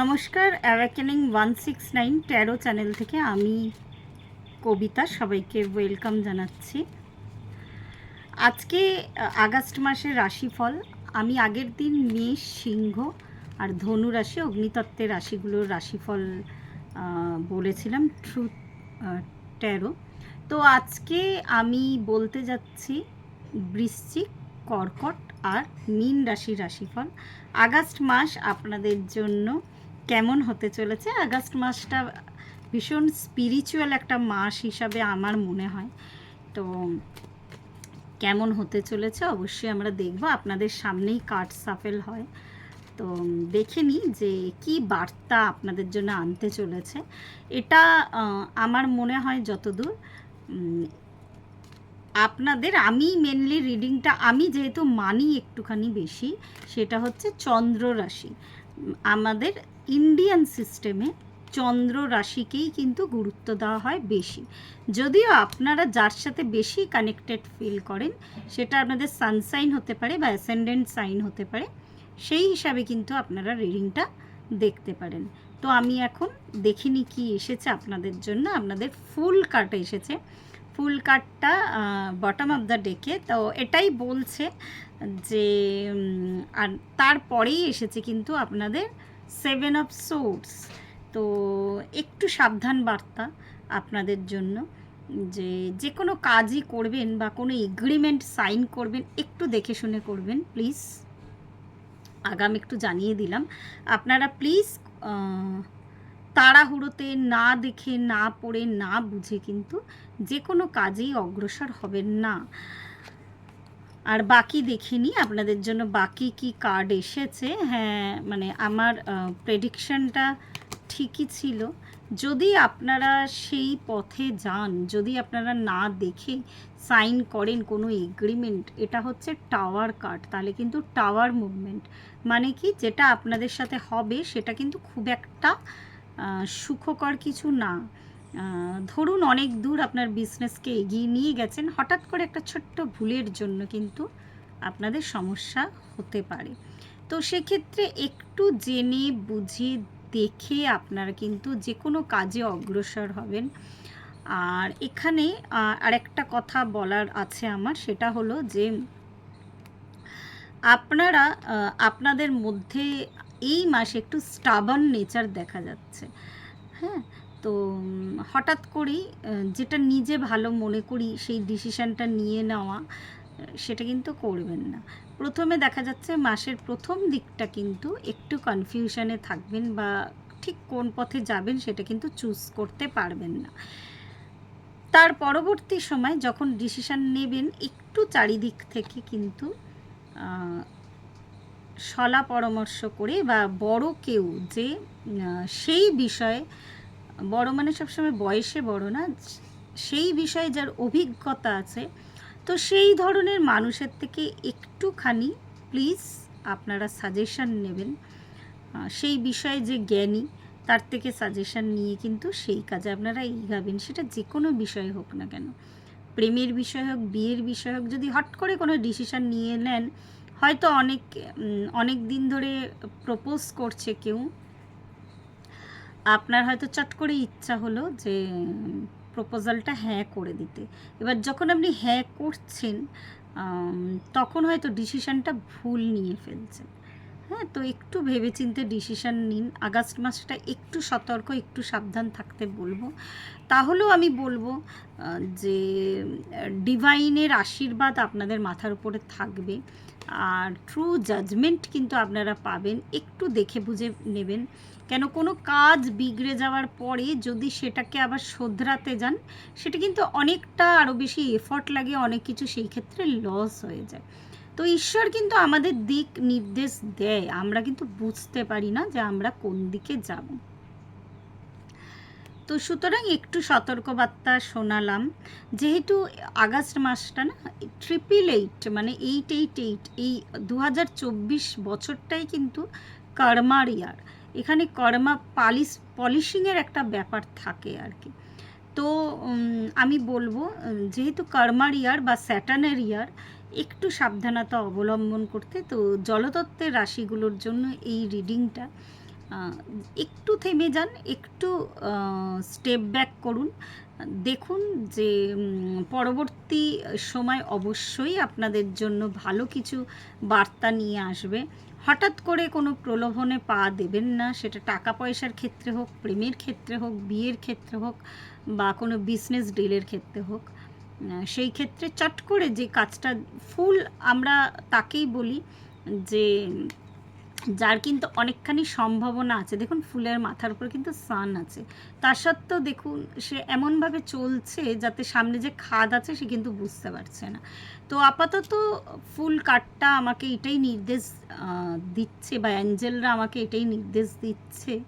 নমস্কার awakening one six nine tarot channel থেকে আমি কবিতা সবাইকে ওয়েলকাম জানাচ্ছি। আজকে আগস্ট মাসের রাশিফল, আমি আগের দিন মেষ, সিংহ আর ধনু রাশি, অগ্নিতত্ত্বের রাশিগুলোর রাশিফল বলেছিলাম ট্রুথ ট্যারো তো আজকে আমি বলতে যাচ্ছি বৃশ্চিক, কর্কট আর মীন রাশির রাশিফল। আগস্ট মাস আপনাদের জন্য কেমন হতে চলেছে? আগস্ট মাসটা ভীষণ স্পিরিচুয়াল একটা মাস হিসাবে আমার মনে হয়। তো কেমন হতে চলেছে অবশ্যই আমরা দেখব। আপনাদের সামনেই কার্ড সাফেল হয়। তো দেখে নিই যে কি বার্তা আপনাদের জন্য আনতে চলেছে। এটা আমার মনে হয় যতদূর আপনাদের, আমি মেনলি রিডিংটা আমি যেহেতু মানি একটুখানি বেশি, সেটা হচ্ছে চন্দ্র রাশি। আমাদের ইন্ডিয়ান সিস্টেমে চন্দ্র রাশিকেই কিন্তু গুরুত্ব দেওয়া হয় বেশি। যদিও আপনারা যার সাথে বেশি কানেক্টেড ফিল করেন, সেটা আপনাদের সানসাইন হতে পারে বা অ্যাসেন্ডেন্ট সাইন হতে পারে, সেই হিসাবে কিন্তু আপনারা রিডিংটা দেখতে পারেন। তো আমি এখন দেখিনি কি এসেছে আপনাদের জন্য, আপনাদের ফুল কার্ড এসেছে। ফুল কার্ডটা বটম অফ দ্য ডেকে তো এটাই বলছে যে আর তারপরেই এসেছে কিন্তু আপনাদের সেভেন অফ সোর্স তো একটু সাবধান বার্তা আপনাদের জন্য যে যে কোনো কাজই করবেন বা কোনো এগ্রিমেন্ট সাইন করবেন, একটু দেখে শুনে করবেন প্লিজ আগাম একটু জানিয়ে দিলাম। আপনারা প্লিজ তাড়াহুড়োতে না দেখে, না পড়ে, না বুঝে কিন্তু যে কোনো কাজেই অগ্রসর হবেন না। আর বাকি দেখিনি আপনাদের জন্য বাকি কি কার্ড এসেছে। হ্যাঁ মানে আমার প্রেডিকশনটা ঠিকই ছিল। যদি আপনারা সেই পথে যান, যদি আপনারা না দেখে সাইন করেন কোনো এগ্রিমেন্ট এটা হচ্ছে টাওয়ার কার্ড তাহলে কিন্তু টাওয়ার মুভমেন্ট মানে কি? যেটা আপনাদের সাথে হবে, সেটা কিন্তু খুব একটা সুখকর কিছু না। ধরুন অনেক দূর আপনার বিজনেসকে এগিয়ে নিয়ে গেছেন, হঠাৎ করে একটা ছোট্ট ভুলের জন্য কিন্তু আপনাদের সমস্যা হতে পারে। তো সেক্ষেত্রে একটু জেনে, বুঝে, দেখে আপনারা কিন্তু যে কোনো কাজে অগ্রসর হবেন। আর এখানে আরেকটা কথা বলার আছে আমার, সেটা হলো যে, আপনারা আপনাদের মধ্যে এই মাসে একটু স্টাবান নেচার দেখা যাচ্ছে। হ্যাঁ তো হঠাৎ করেই যেটা নিজে ভালো মনে করি, সেই ডিসিশানটা নিয়ে নেওয়া সেটা কিন্তু করবেন না। প্রথমে দেখা যাচ্ছে মাসের প্রথম দিকটা কিন্তু একটু কনফিউশনে থাকবেন বা ঠিক কোন পথে যাবেন সেটা কিন্তু চুজ করতে পারবেন না। তার পরবর্তী সময় যখন ডিসিশান নেবেন, একটু চারিদিক থেকে কিন্তু শলা পরামর্শ করে বা বড় কেউ যে সেই বিষয়ে, বড় মানে সবসময় বয়সে বড় না, সেই বিষয়ে যার অভিজ্ঞতা আছে, তো সেই ধরনের মানুষের থেকে একটুখানি প্লিজ আপনারা সাজেশন নেবেন। সেই বিষয়ে যে জ্ঞানী, তার থেকে সাজেশন নিয়ে কিন্তু সেই কাজে আপনারা এগাবেন। সেটা যে কোনো বিষয় হোক না কেন। প্রেমের বিষয় হোক, বিয়ের বিষয় হোক, যদি হট করে কোনো ডিসিশন নিয়ে নেন হয়তো অনেক অনেক দিন ধরে প্রপোজ করছে কেউ। আপনার হয়তো চট করে ইচ্ছা হলো যে প্রপোজালটা হ্যাঁ করে দিতে। এবার যখন আপনি হ্যাঁ করছেন তখন হয়তো ডিসিশানটা ভুল নিয়ে ফেলছেন। হ্যাঁ তো একটু ভেবেচিন্তে ডিসিশান নিন। আগস্ট মাসটা একটু সতর্ক, একটু সাবধান থাকতে বলব। তাহলেও আমি বলব যে ডিভাইনের আশীর্বাদ আপনাদের মাথার উপরে থাকবে। আর ট্রু জাজমেন্ট কিন্তু আপনারা পাবেন, একটু দেখে বুঝে নেবেন। কেন কোনো কাজ বিগড়ে যাওয়ার পরে যদি সেটাকে আবার শোধরাতে যান, সেটা কিন্তু অনেকটা আরও বেশি এফর্ট লাগে, অনেক কিছু সেই ক্ষেত্রে লস হয়ে যায়। তো ঈশ্বর কিন্তু আমাদের দিক নির্দেশ দেয়। আমরা কিন্তু বুঝতে পারি না যে আমরা কোন দিকে যাব। তো সুতরাং একটু সতর্কবার্তা শোনালাম। যেহেতু আগস্ট মাসটা না ট্রিপল এইট মানে এইট এইট এইট এই দু হাজার চব্বিশ বছরটাই কিন্তু কর্মার ইয়ার এখানে কর্মা পালিশ পলিশিংয়ের একটা ব্যাপার থাকে আর কি। তো আমি বলব যেহেতু কর্মার ইয়ার বা স্যাটানের ইয়ার একটু সাবধানতা অবলম্বন করতে। তো জলতত্ত্বের রাশিগুলোর জন্য এই রিডিংটা একটু থেমে যান, একটু স্টেপ ব্যাক করুন। দেখুন যে পরবর্তী সময় অবশ্যই আপনাদের জন্য ভালো কিছু বার্তা নিয়ে আসবে। হঠাৎ করে কোনো প্রলোভনে পা দেবেন না, সেটা টাকা পয়সার ক্ষেত্রে হোক, প্রেমের ক্ষেত্রে হোক, বিয়ের ক্ষেত্রে হোক, বা কোনো বিজনেস ডিলের ক্ষেত্রে হোক সেই ক্ষেত্রে চট করে যে কাজটা, ফুল আমরা তাকেই বলি যে যার কিন্তু অনেকখানি সম্ভাবনা আছে। দেখুন, ফুলের মাথার উপর কিন্তু সান আছে। তার সত্ত্বেও দেখুন, সে এমনভাবে চলছে যাতে সামনে যে খাদ আছে, সে কিন্তু বুঝতে পারছে না। তো আপাতত ফুল কার্ডটা আমাকে এটাই নির্দেশ দিচ্ছে বা অ্যাঞ্জেলরা আমাকে এটাই নির্দেশ দিচ্ছে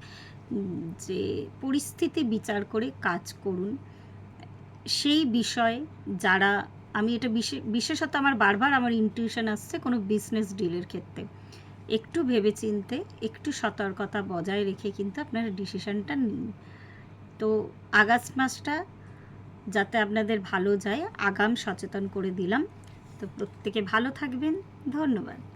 যে পরিস্থিতি বিচার করে কাজ করুন। সেই বিষয়ে যারা, আমি এটা বিশে- বিশেষত আমার বারবার আমার ইনটিউশন আসছে কোনো বিজনেস ডিলের ক্ষেত্রে। একটু ভেবেচিন্তে, একটু সতর্কতা বজায় রেখে কিন্তু আপনারা ডিসিশানটা নিন। তো আগস্ট মাসটা যাতে আপনাদের ভালো যায়, আগাম সচেতন করে দিলাম। তো প্রত্যেকে ভালো থাকবেন। ধন্যবাদ।